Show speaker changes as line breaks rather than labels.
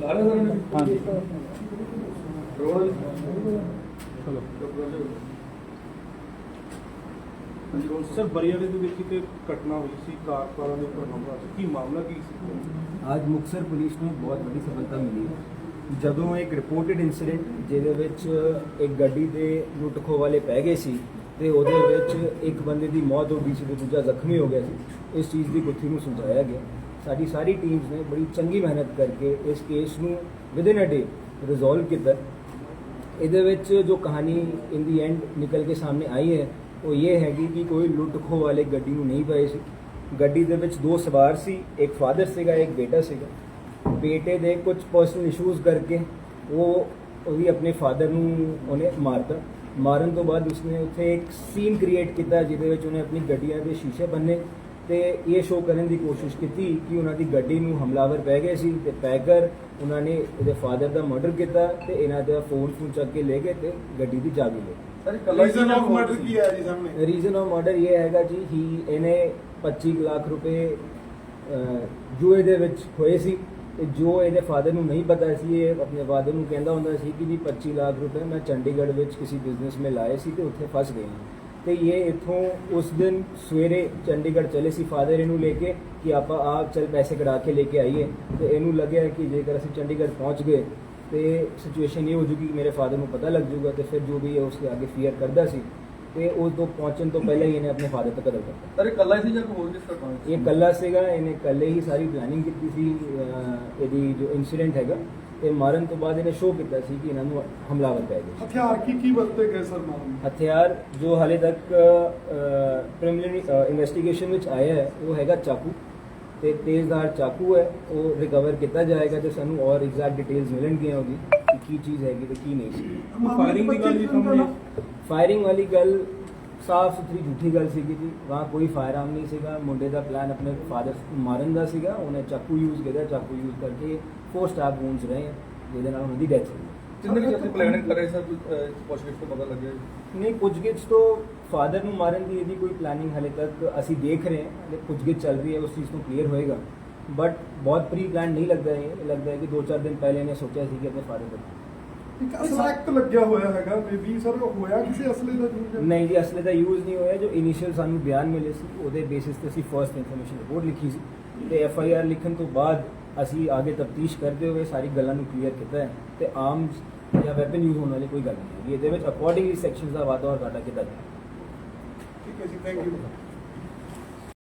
ਹਾਂਜੀ। ਚਲੋ।
ਸਰ ਬਰੀਆਲੇ ਦੇ ਵਿੱਚ ਇੱਕ ਘਟਨਾ ਹੋਈ ਸੀ ਕਾਰ ਵਾਲਾ ਦੇ ਉੱਪਰ ਹਮਲਾ ਸੀ ਕੀ ਮਾਮਲਾ ਕੀ ਸੀ?
ਅੱਜ ਮੁਕਤਸਰ ਪੁਲਿਸ ਨੂੰ ਬਹੁਤ ਵੱਡੀ ਸਫਲਤਾ ਮਿਲੀ ਹੈ। ਜਦੋਂ ਇੱਕ ਰਿਪੋਰਟਡ ਇਨਸੀਡੈਂਟ ਜਿਹਦੇ ਵਿੱਚ ਇੱਕ ਗੱਡੀ ਦੇ ਲੁੱਟ ਖੋਹ ਵਾਲੇ ਪੈ ਗਏ ਸੀ ਤੇ ਉਹਦੇ ਵਿੱਚ ਇੱਕ ਬੰਦੇ ਦੀ ਮੌਤ ਹੋ ਗਈ ਸੀ ਤੇ ਦੂਜਾ ਜ਼ਖਮੀ ਹੋ ਗਿਆ ਸੀ ਇਸ ਚੀਜ਼ ਦੀ ਗੁੱਥੀ ਨੂੰ ਸੁਲਝਾਇਆ ਗਿਆ। ਸਾਡੀ ਸਾਰੀ ਟੀਮਸ ਨੇ ਬੜੀ ਚੰਗੀ ਮਿਹਨਤ ਕਰਕੇ ਇਸ ਕੇਸ ਨੂੰ ਵਿਦਿਨ ਅ ਡੇ ਰਿਜ਼ੋਲਵ ਕੀਤਾ। ਇਹਦੇ ਵਿੱਚ ਜੋ ਕਹਾਣੀ ਇਨ ਦੀ ਐਂਡ ਨਿਕਲ ਕੇ ਸਾਹਮਣੇ ਆਈ ਹੈ, ਉਹ ਇਹ ਹੈਗੀ ਕਿ ਕੋਈ ਲੁੱਟ ਖੋਹ ਵਾਲੇ ਗੱਡੀ ਨੂੰ ਨਹੀਂ ਪਏ ਸੀ। ਗੱਡੀ ਦੇ ਵਿੱਚ ਦੋ ਸਵਾਰ ਸੀ, ਇੱਕ ਫਾਦਰ ਸੀਗਾ, ਇੱਕ ਬੇਟਾ ਸੀਗਾ। ਬੇਟੇ ਦੇ ਕੁਝ ਪਰਸਨਲ ਇਸ਼ੂਜ਼ ਕਰਕੇ ਉਹ ਉਹਦੀ ਆਪਣੇ ਫਾਦਰ ਨੂੰ ਉਹਨੇ ਮਾਰਤਾ। ਮਾਰਨ ਤੋਂ ਬਾਅਦ ਉਸਨੇ ਉੱਥੇ ਇੱਕ ਸੀਨ ਕ੍ਰੀਏਟ ਕੀਤਾ, ਜਿਹਦੇ ਵਿੱਚ ਉਹਨੇ ਆਪਣੀ ਗੱਡੀਆਂ ਦੇ ਸ਼ੀਸ਼ੇ ਬੰਨੇ। ਤੇ ਇਹ ਸ਼ੋਅ ਕਰਨ ਦੀ ਕੋਸ਼ਿਸ਼ ਕੀਤੀ ਕਿ ਉਹਨਾਂ ਦੀ ਗੱਡੀ ਨੂੰ ਹਮਲਾਵਰ ਪੈ ਗਏ ਸੀ ਤੇ ਪੈ ਕਰ ਉਹਨਾਂ ਨੇ ਇਹਦੇ ਫਾਦਰ ਦਾ ਮਰਡਰ ਕੀਤਾ ਤੇ ਇਹਨਾਂ ਦਾ ਫੋਨ ਫੋਨ ਚੱਕ ਕੇ ਲੈ ਗਏ ਤੇ ਗੱਡੀ ਦੀ ਚਾਬੀ ਲੈ
ਰੀਜ਼ਨ ਆਫ ਮਰਡਰ ਕੀ ਹੈ ਜੀ ਸਾਹਮਣੇ?
ਰੀਜ਼ਨ ਆਫ ਮਰਡਰ ਇਹ ਹੈਗਾ ਜੀ ਹੀ ਇਹਨੇ 25 ਲੱਖ ਰੁਪਏ ਜੂਏ ਦੇ ਵਿੱਚ ਹੋਏ ਸੀ ਤੇ ਜੋ ਇਹਦੇ ਫਾਦਰ ਨੂੰ ਨਹੀਂ ਪਤਾ ਸੀ ਇਹ ਆਪਣੇ ਫਾਦਰ ਨੂੰ ਕਹਿੰਦਾ ਹੁੰਦਾ ਸੀ ਕਿ ਜੀ 25 ਲੱਖ ਰੁਪਏ ਮੈਂ ਚੰਡੀਗੜ੍ਹ ਵਿੱਚ ਕਿਸੇ ਬਿਜ਼ਨਸ ਮੇ ਲਾਏ ਸੀ ਤੇ ਉੱਥੇ ਫਸ ਗਏ ਹਾਂ। ਤੇ ਇਹ ਇੱਥੋਂ ਉਸ ਦਿਨ ਸਵੇਰੇ ਚੰਡੀਗੜ੍ਹ ਚਲੇ ਸੀ ਫਾਦਰ ਇਹਨੂੰ ਲੈ ਕੇ ਕਿ ਆਪਾਂ ਆ ਚਲ ਪੈਸੇ ਕਢਾ ਕੇ ਲੈ ਕੇ ਆਈਏ। ਤੇ ਇਹਨੂੰ ਲੱਗਿਆ ਕਿ ਜੇਕਰ ਅਸੀਂ ਚੰਡੀਗੜ੍ਹ ਪਹੁੰਚ ਗਏ, ਤੇ ਸਿਚੁਏਸ਼ਨ ਇਹ ਹੋ ਜੂਗੀ ਕਿ ਮੇਰੇ ਫਾਦਰ ਨੂੰ ਪਤਾ ਲੱਗ ਜੂਗਾ ਤੇ ਫਿਰ ਜੋ ਵੀ ਹੈ ਉਸਕੇ ਅੱਗੇ ਫੀਅਰ ਕਰਦਾ ਸੀ ਤੇ ਉਸ ਤੋਂ ਪਹੁੰਚਣ ਤੋਂ ਪਹਿਲਾਂ ਹੀ ਇਹਨੇ ਆਪਣੇ ਫਾਦਰ ਤੇ ਕਤਲ ਕਰਤਾ।
ਸਰ ਇਹ ਇਕੱਲਾ ਹੀ ਸੀ ਜਾਂ ਕੋਈ ਹੋਰ ਕਿਸ ਤਰ੍ਹਾਂ
ਇਹ ਕੱਲਾ ਸੀਗਾ ਇਹਨੇ ਕੱਲੇ ਹੀ ਸਾਰੀ ਪਲੈਨਿੰਗ ਕੀਤੀ ਸੀ ਅਹ, ਇਹਦੀ ਜੋ ਇਨਸੀਡੈਂਟ ਹੈਗਾ ਤੇ ਮਾਰਨ ਤੋਂ ਬਾਅਦ ਇਹਨੇ ਸ਼ੋਅ ਕੀਤਾ ਸੀ ਕਿ ਇਹਨਾਂ ਨੂੰ ਹਮਲਾਵਰ ਪੈ ਗਏ।
ਹਥਿਆਰ ਕੀ ਕੀ ਵਰਤੇ ਗਏ ਸਰ ਮਾਰਨ
ਹਥਿਆਰ ਜੋ ਹਾਲੇ ਤੱਕ ਪ੍ਰੀਲਿਮਿਨਰੀ ਇਨਵੈਸਟੀਗੇਸ਼ਨ ਵਿੱਚ ਆਇਆ ਹੈ ਉਹ ਹੈਗਾ ਚਾਕੂ ਤੇ ਤੇਜ਼ਧਾਰ ਚਾਕੂ ਹੈ ਉਹ ਰਿਕਵਰ ਕੀਤਾ ਜਾਏਗਾ ਤੇ ਸਾਨੂੰ ਔਰ ਐਗਜ਼ੈਕਟ ਡਿਟੇਲਸ ਮਿਲਣਗੀਆਂ ਉਹਦੀ। ਕਿ ਚੀਜ਼ ਹੈਗੀ ਤੇ ਕੀ ਨਹੀਂ ਸੀ
ਫਾਇਰਿੰਗ ਦੀ ਗੱਲ ਵੀ ਸਾਹਮਣੇ
ਫਾਇਰਿੰਗ ਵਾਲੀ ਗੱਲ ਸਾਫ਼ ਸੁਥਰੀ ਝੂਠੀ ਗੱਲ ਸੀਗੀ ਜੀ। ਵਹਾਂ ਕੋਈ ਫਾਇਰਆਰਮ ਨਹੀਂ ਸੀਗਾ। ਮੁੰਡੇ ਦਾ ਪਲਾਨ ਆਪਣੇ ਫਾਦਰ ਮਾਰਨ ਦਾ ਸੀਗਾ। ਉਹਨੇ ਚਾਕੂ ਯੂਜ਼ ਕੀਤਾ ਚਾਕੂ ਯੂਜ਼ ਕਰਕੇ ਫੋਰ ਸਟਾਰ ਵੂਨਸ ਰਹੇ। ਜਿਹਦੇ ਨਾਲ ਉਹਨਾਂ ਦੀ ਡੈਥ ਹੋਈ।
ਜਿੰਨੇ ਕਿ ਅਸੀਂ ਪਲੈਨਿੰਗ ਕਰ ਰਹੇ ਸਰ? ਪੁੱਛਗਿੱਛ ਤੋਂ ਪਤਾ ਲੱਗਿਆ।
ਨਹੀਂ ਪੁੱਛਗਿੱਛ ਤੋਂ ਫਾਦਰ ਨੂੰ ਮਾਰਨ ਦੀ ਇਹਦੀ ਕੋਈ ਪਲਾਨਿੰਗ ਹਲੇ ਤੱਕ ਅਸੀਂ ਦੇਖ ਰਹੇ ਹਾਂ। ਹਲੇ ਪੁੱਛਗਿੱਛ ਚੱਲ ਰਹੀ ਹੈ ਉਸ ਚੀਜ਼ ਤੋਂ ਕਲੀਅਰ ਹੋਏਗਾ। ਬਟ ਬਹੁਤ ਪ੍ਰੀ ਪਲਾਨ ਨਹੀਂ ਲੱਗਦਾ ਇਹ ਲੱਗਦਾ ਹੈ ਕਿ 2-4 ਦਿਨ ਪਹਿਲੇ ਇਹਨੇ ਸੋਚਿਆ ਸੀ ਕਿ ਆਪਣੇ ਫਾਦਰ ਦਾ
ਇੱਕ ਅਸੈਕਟ ਲੱਗਿਆ ਹੋਇਆ ਹੈਗਾ ਮੇਬੀ ਸਰ ਹੋਇਆ ਕਿਸੇ ਅਸਲੇ ਦਾ ਯੂਜ਼
ਨਹੀਂ ਜੀ ਅਸਲੇ ਦਾ ਯੂਜ਼ ਨਹੀਂ ਹੋਇਆ ਜੋ ਇਨੀਸ਼ੀਅਲ ਸਾਨੂੰ ਬਿਆਨ ਮਿਲੇ ਸੀ ਉਹਦੇ ਬੇਸਿਸ ਤੇ ਅਸੀਂ ਫਰਸਟ ਇਨਫੋਰਮੇਸ਼ਨ ਰਿਪੋਰਟ ਲਿਖੀ ਸੀ ਤੇ ਐਫ ਆਈ ਆਰ ਲਿਖਣ ਤੋਂ ਬਾਅਦ ਅਸੀਂ ਅੱਗੇ ਤਫਤੀਸ਼ ਕਰਦੇ ਹੋਏ ਸਾਰੀ ਗੱਲਾਂ ਨੂੰ ਕਲੀਅਰ ਕੀਤਾ ਹੈ ਤੇ ਆਰਮਸ ਜਾਂ ਵੈਪਨ ਯੂਜ਼ ਹੋਣ ਵਾਲੀ ਕੋਈ ਗੱਲ ਨਹੀਂ ਹੈਗੀ ਇਹਦੇ ਵਿੱਚ ਅਕੋਰਡਿੰਗਲੀ ਸੈਕਸ਼ਨਸ ਦਾ ਵਾਧਾ ਔਰ ਘਾਟਾ ਕੀਤਾ ਜਾਏ
ਠੀਕ ਹੈ ਜੀ ਥੈਂਕ ਯੂ